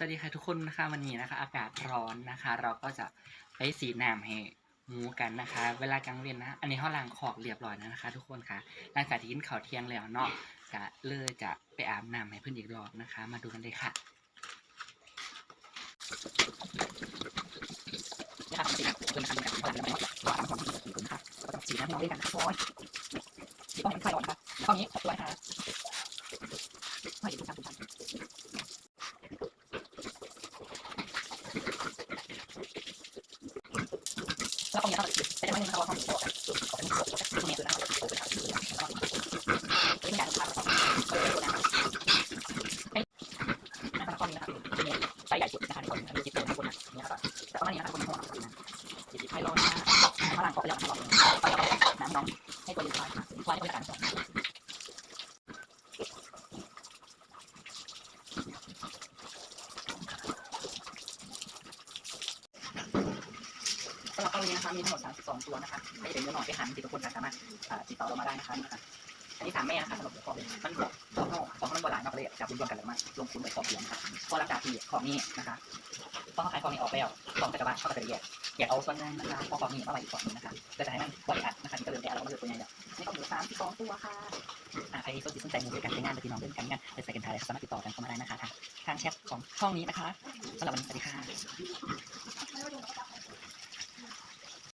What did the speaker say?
สวัสดีค่ะทุกคนนะคะวันนี้นะคะ อากาศร้อนนะคะ เราก็จะไปสีน้ำให้หมูกันนะคะ เวลากลางเวียนนะ อันนี้ห้องล้างขอกเรียบร้อยแล้วนะคะ ทุกคนค่ะหลังจากที่กินข้าวเที่ยงแล้วเนาะก็เลยจะไปอาบน้ำให้เพื่อนอีกรอบนะคะ มาดูกันเลยค่ะนะครับสีน้ำเป็นคันกันนแล้วก็วางของที่คุณครับก็ต้องสีน้ำให้เราด้วยกันครับสีต้องเป็นไฟร้อนครับแล้วก็นี้ขอตัวค่ะดูครับทุกท่าน แล้นี้ครับเป็นไม่นะครับว่าห้องโถงขอบคุณครับตรงนี้คือนะครับโอ้ยครับแล้เป็นการทำครับเออนะครับนะครับข้อนี้นะครับจะมีไฟใหญ่สุดนะครับในคนมีจิตใจในคนนี้ครับแต่ว่านี้นะครับคนห้องนะจิตไฟร้อนนะฝรั่งก็ไปแล้วนะครับไปแล้วน้ำน้องให้ตัวเย็นไฟค่ะไฟบริการ นสำหรับกรณีนะคะมีทั้งหมด32 ตัวนะคะใครเป็นเนื้อหน่อยไปหันติดทุกคนสามารถติดต่อเรามาได้นะคะอันนี้ถามแม่นะคะสำหรับของมันบอกสองนอกสองมันบหลายนอกเลยจับรวมกันแล้วมาลงทุนไปขอบเดียวนะคะพอหลังจากที่ของนี้นะคะต้องขายของนี้ออกแล้วต้องจักรบาลเข้าไปเรียกอยากเอาส่วนหนึงนะคะพอความมีมาไว้อีกส่วนหนึงนะคะเพื่อจะให้มันปล่อยอัดนะคะนี่ก็เริ่มแต่เราก็เลือกตัวใหญ่แล้วนี่ก็หมูสามที่สองตัวค่ะอ่าใครสนใจสนใจหมูด้วยกันไปงานไปที่น้องเล่นกันงานไปใส่กันทายสามารถติดต่อกันเข้ามาได้นะคะทางทางแชทของช่องนี้นะคะสำหรับวันนี้สวัสดีค่ะ